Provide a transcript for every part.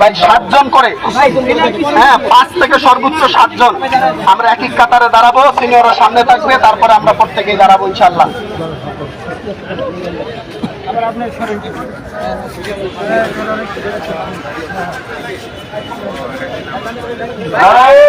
ভাই, সাতজন করে। হ্যাঁ পাঁচ থেকে সর্বোচ্চ সাতজন। আমরা এক এক কাতারে দাঁড়াবো, সিনিয়ররা সামনে থাকবে, তারপরে আমরা প্রত্যেকেই দাঁড়াবো ইনশাল্লাহ নারায়ে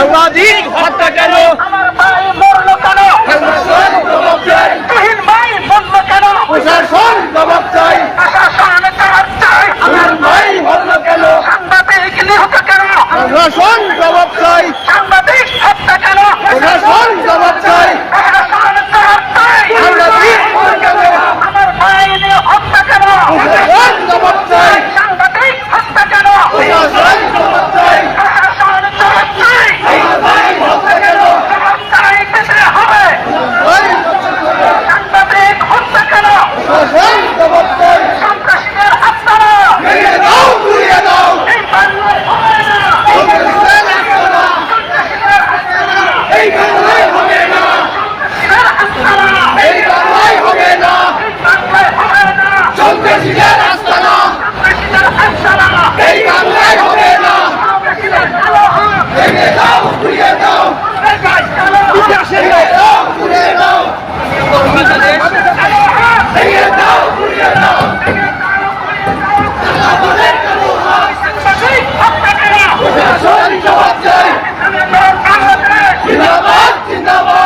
সাংবাদিক হত্যা কেন? আমার ভাই মরলো কেন? তুহিন ভাই মরলো কেন? প্রশাসন জবাব চাই। প্রশাসন জবাব চাই। আমার ভাই হলো কেন? সাংবাদিক নিহত কেন? প্রশাসন জবাব চাই। সাংবাদিক হত্যা কেন? প্রশাসন জবাব চাই। জিন্দাবাদ